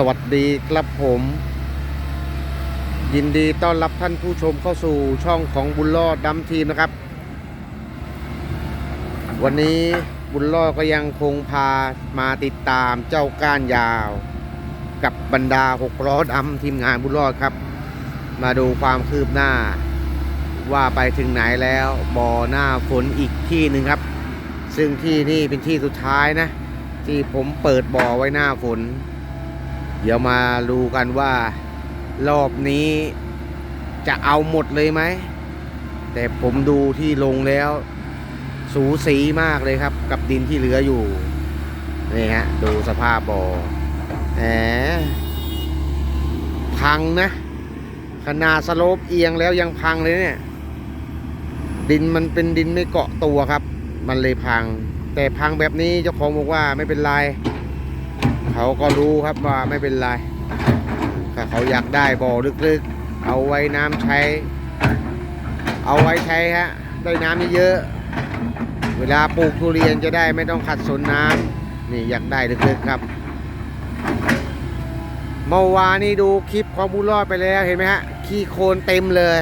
สวัสดีครับผม ยินดีต้อนรับท่านผู้ชมเข้าสู่ช่องของบุญรอดดำทีมนะครับ วันนี้บุญรอดก็ยังคงพามาติดตามเจ้าก้านยาว กับบรรดาหกล้อดำทีมงานบุญรอดครับ มาดูความคืบหน้า ว่าไปถึงไหนแล้วบ่อหน้าฝนอีกที่หนึ่งครับ ซึ่งที่นี่เป็นที่สุดท้ายนะ ที่ผมเปิดบ่อไว้หน้าฝน เดี๋ยวมาดูกันว่า รอบนี้จะเอาหมดเลยไหม แต่ผมดูที่ลงแล้ว สูสีมากเลยครับ กับดินที่เหลืออยู่ นี่ฮะ ดูสภาพบ่อแหมพังนะ ขนาดสโลปเอียงแล้วยังพังเลยเนี่ย ดินมันเป็นดินไม่เกาะตัวครับ มันเลยพัง แต่พังแบบนี้เจ้าของบอกว่าไม่เป็นไร เขาก็รู้ครับว่าไม่เป็นไรถ้าเขาอยากได้บ่อลึกๆ เอาไว้น้ำใช้ เอาไว้ใช้ฮะได้น้ำเยอะๆเวลาปลูกทุเรียนจะได้ไม่ต้องขัดสนน้ำนี่อยากได้ลึกๆครับเมื่อวานนี้ดูคลิปของบุญรอดไปแล้วเห็นไหมฮะขี้โคลนเต็มเลย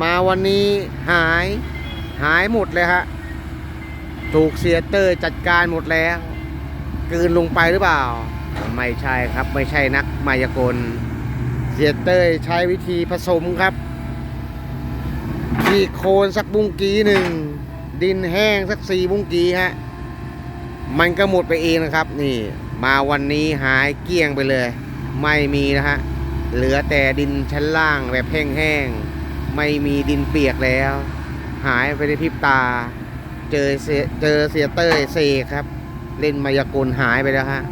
มาวันนี้หายหายหมดเลยฮะถูกเสียเตอร์จัดการหมดแล้ว กลืนลงไปหรือเปล่า ไม่ใช่ครับไม่ใช่นักมายากล เสียเตอร์ใช้วิธีผสมครับขีโคลนสักบุ้งกีหนึ่ง ดินแห้งสักสี่บุ้งกีฮะ มันก็หมดไปเองนะครับ นี่ มาวันนี้หายเกลี้ยงไปเลย ไม่มีนะฮะ เหลือแต่ดินชั้นล่างแบบแห้งๆ ไม่มีดินเปียกแล้ว หายไปในพริบตา เจอเจอเสียเต้ยเสกครับ เล่นมายากลหายไปแล้วฮะ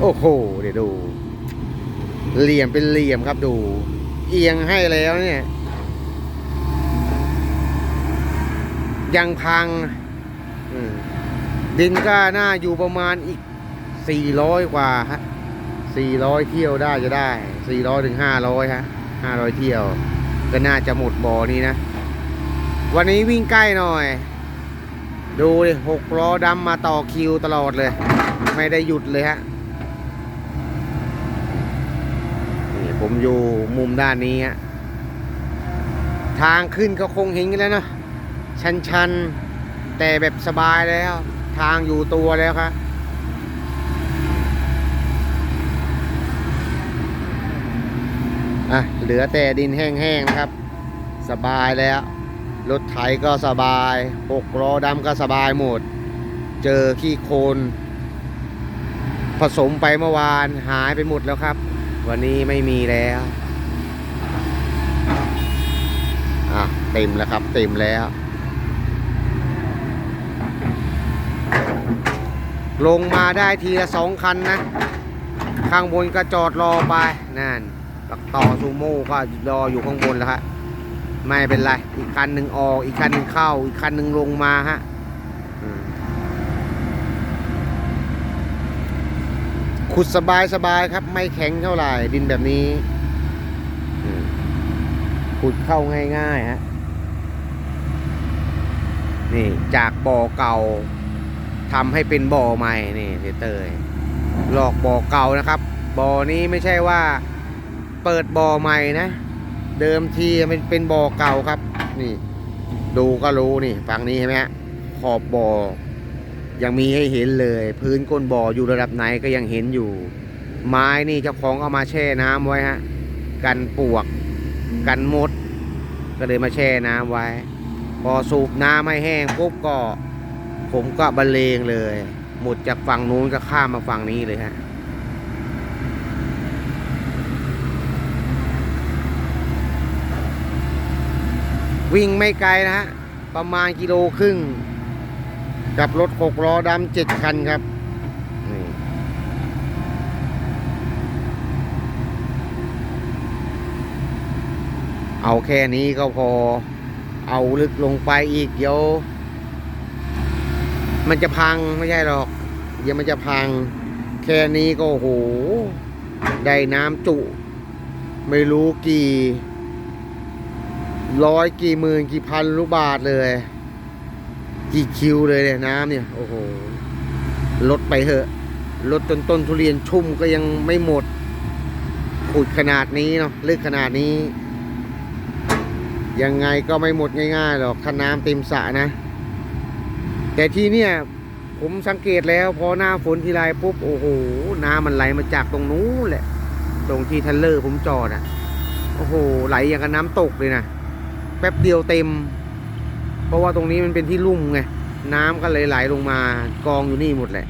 โอ้โห เดี๋ยวดู เหลี่ยมเป็นเหลี่ยมครับดู เอียงให้แล้วเนี่ย ยังพังดินก็น่าอยู่ประมาณอีก 400 กว่าฮะ 400 เที่ยวได้จะได้ 400ถึง500 ฮะ 500 เที่ยว ก็น่าจะหมดบ่อนี้นะ วันนี้วิ่งใกล้หน่อย ดูดิหกล้อดำมาต่อคิวตลอดเลย ไม่ได้หยุดเลยฮะนี่ผมอยู่มุมด้านนี้ฮะทางขึ้นก็คงเห็นกันแล้วเนอะชันๆแต่แบบสบายแล้ว ทางอยู่ตัวแล้วครับอะเหลือแต่ดินแห้งๆนะครับ สบายแล้ว รถไถก็สบายหกล้อดำก็สบายหมด เจอขี้โคลนผสมไปเมื่อวานหายไปหมดแล้วครับ วันนี้ไม่มีแล้วอะเต็มแล้วครับ เต็มแล้ว ลงมาได้ทีละสองคันนะ ข้างบนก็จอดรอไปนั่นตักต่อซูโม่ก็รออยู่ข้างบนแล้วฮะ ไม่เป็นไร อีกคันหนึ่งออก อีกคันหนึ่งเข้า อีกคันหนึ่งลงมาฮะขุดสบายสบายครับ ไม่แข็งเท่าไหร่ดินแบบนี้ขุดเข้าง่ายๆฮะนี่จากบ่อเก่าทำให้เป็นบ่อใหม่นี่เตยหลอกบ่อเก่านะครับบ่อนี้ไม่ใช่ว่า เปิดบ่อใหม่นะ เดิมทีมันเป็นบ่อเก่าครับ นี่ ดูก็รู้นี่ฝั่งนี้เห็นไหมฮะขอบบ่อยังมีให้เห็นเลย พื้นก้นบ่ออยู่ระดับไหนก็ยังเห็นอยู่ ไม้นี่เจ้าของเอามาแช่น้ำไว้ฮะกันปวก กันมด ก็เลยมาแช่น้ำไว้ พอสูบน้ำให้แห้งปุ๊บก็ ผมก็บรรเลงเลย หมดจากฝั่งนู้นก็ข้ามมาฝั่งนี้เลยฮะ วิ่งไม่ไกลนะฮะ ประมาณกิโลครึ่ง กับรถหกล้อดำเจ็ดคันครับเอาแค่นี้ก็พอ เอาลึกลงไปอีกเดี๋ยว มันจะพังไม่ใช่หรอก เดี๋ยวมันจะพัง แค่นี้ก็โห ได้น้ำจุ ไม่รู้กี่ ร้อยกี่หมื่นกี่พันลูกบาทเลย กี่คิวเลยเนี่ยน้ำเนี่ย โอ้โหลดไปเถอะรถต้นต้นทุเรียนชุ่มก็ยังไม่หมดขุดขนาดนี้เนาะลึกขนาดนี้ ยังไงก็ไม่หมดง่ายๆหรอกถ้าน้ำเต็มสระนะ แต่ที่เนี่ย ผมสังเกตแล้วพอหน้าฝนทีไรปุ๊บโอ้โห น้ำมันไหลมาจากตรงนู้นแหละ ตรงที่ทันเลอร์ผมจอดอะโอ้โห ไหลอย่างกับน้ำตกเลยนะ แป๊บเดียวเต็ม เพราะว่าตรงนี้มันเป็นที่ลุ่มไง น้ำก็เลยไหลลงมากองอยู่นี่หมดแหละ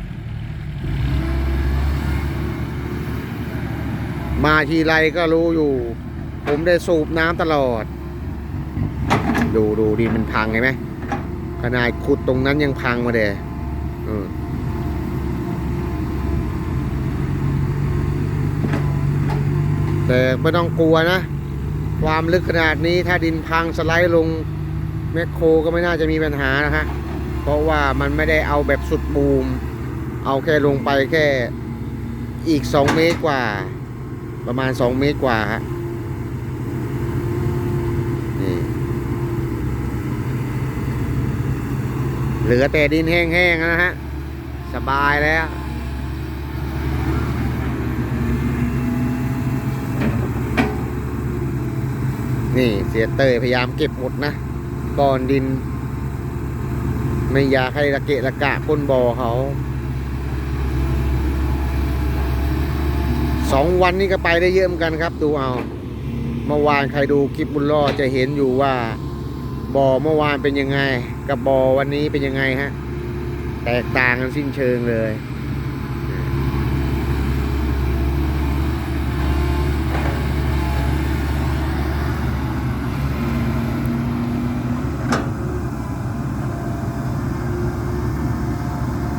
มาทีไรก็รู้อยู่ ผมได้สูบน้ำตลอด ดูดูดิมันพังเห็นไหมขนาดขุดตรงนั้นยังพังมาเดยเออแต่ไม่ต้องกลัวนะ ความลึกขนาดนี้ถ้าดินพังสไลด์ลงแมคโครก็ไม่น่าจะมีปัญหานะฮะ เพราะว่ามันไม่ได้เอาแบบสุดบูม เอาแค่ลงไปแค่อีก 2 เมตรกว่า ประมาณ 2 เมตรกว่าฮะนี่เหลือแต่ดินแห้งๆนะฮะ สบายแล้ว นี่เสียเตยพยายามเก็บหมดนะก้อนดิน ไม่อยากให้ระเกะระกะก้นบ่อเขาสองวันนี้ก็ไปได้เยอะเหมือนกันครับ ดูเอา เมื่อวานใครดูคลิปบุญรอจะเห็นอยู่ว่าบ่อเมื่อวานเป็นยังไง กับบ่อวันนี้เป็นยังไงฮะ แตกต่างกันสิ้นเชิงเลย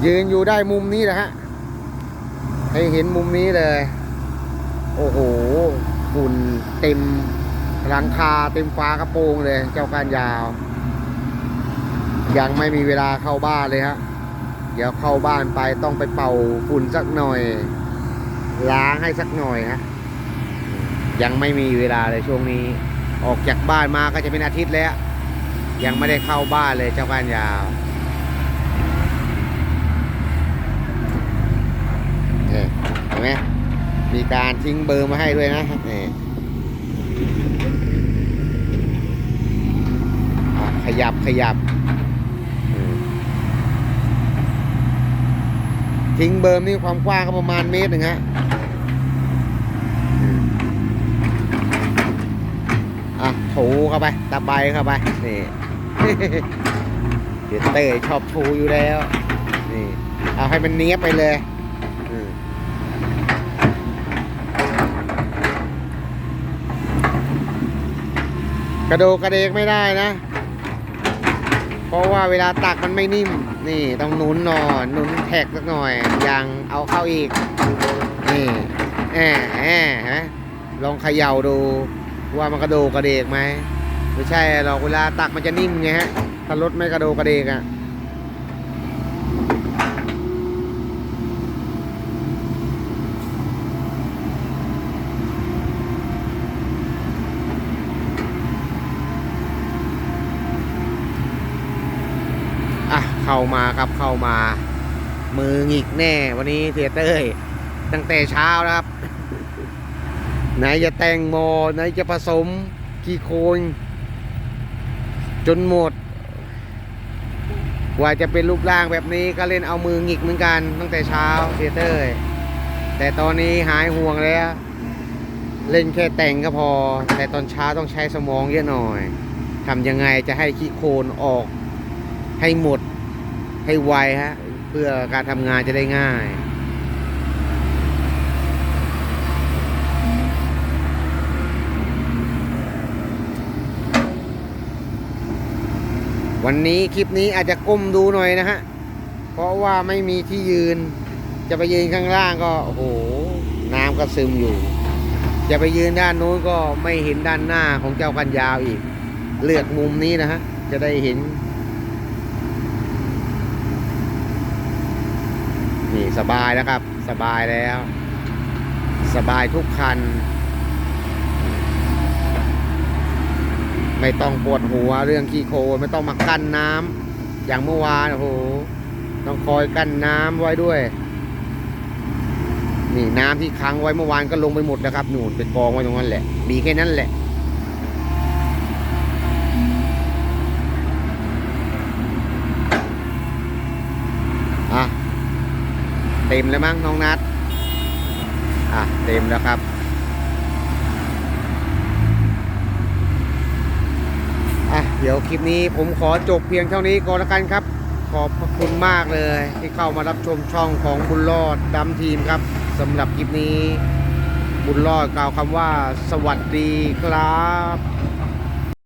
ยืนอยู่ได้มุมนี้แหละฮะ ให้เห็นมุมนี้เลย โอ้โหฝุ่นเต็มหลังคาเต็มฟ้ากระโปรงเลย เจ้าการยาว ยังไม่มีเวลาเข้าบ้านเลยฮะ เดี๋ยวเข้าบ้านไปต้องไปเป่าฝุ่นสักหน่อย ล้างให้สักหน่อยฮะ ยังไม่มีเวลาเลยช่วงนี้ ออกจากบ้านมาก็จะเป็นอาทิตย์แล้ว ยังไม่ได้เข้าบ้านเลยเจ้าการยาว นี่เห็นไหมมีการทิ้งเบอร์มาให้ด้วยนะนี่ขยับขยับ ทิ้งเบอร์นี่ความกว้างก็ประมาณเมตรหนึ่งฮะอะถูเข้าไปตะไบเข้าไปนี่เดี๋ยวเต้ยชอบถูอยู่แล้ว นี่ เอาให้มันเนี้ยบไปเลย อืม กระโดกกระเดกไม่ได้นะ เพราะว่าเวลาตักมันไม่นิ่ม นี่ต้องหนุนหน่อยหนุนแท็กสักหน่อยยังเอาเข้าอีก นี่แอะแอะฮะลองเขย่าดูว่ามันกระโดกกระเดกไหมไม่ใช่หรอกเวลาตักมันจะนิ่มไงฮะถ้ารถไม่กระโดกกระเดกอะอะ เข้ามาครับเข้ามา มือหงิกแน่ วันนี้เทยเตอร์ตั้งแต่เช้าครับ ไหนจะแต่งโมไหนจะผสมกี่โคนจนหมดกว่าจะเป็นรูปร่างแบบนี้ก็เล่นเอามือหงิกเหมือนกันตั้งแต่เช้าเทยเตอร์แต่ตอนนี้หายห่วงแล้ว เล่นแค่แต่งก็พอ แต่ตอนเช้าต้องใช้สมองเยอะหน่อยทำยังไงจะให้ขี้โคลนออกให้หมด ให้ไวฮะ เพื่อการทำงานจะได้ง่ายวันนี้คลิปนี้อาจจะก้มดูหน่อยนะฮะ เพราะว่าไม่มีที่ยืน จะไปยืนข้างล่างก็โอ้โห น้ำก็ซึมอยู่ จะไปยืนด้านนู้นก็ไม่เห็นด้านหน้าของเจ้ากันยาวอีก เลือกมุมนี้นะฮะ จะได้เห็น นี่สบายแล้วครับ สบายแล้ว สบายทุกคัน ไม่ต้องปวดหัวเรื่องขี้โคลไม่ต้องมากั้นน้ำอย่างเมื่อวานโอ้โหต้องคอยกั้นน้ำไว้ด้วย นี่น้ำที่ค้างไว้เมื่อวานก็ลงไปหมดแล้วครับหนู่นเป็นกองไว้ตรงนั้นแหละ มีแค่นั้นแหละ เต็มแล้วมั้งน้องนัดอะเต็มแล้วครับอะเดี๋ยวคลิปนี้ผมขอจบเพียงเท่านี้ก่อนละกันครับ ขอบพระคุณมากเลย ที่เข้ามารับชมช่องของบุญรอดดำทีมครับสำหรับคลิปนี้ บุญรอดกล่าวคำว่า สวัสดีครับ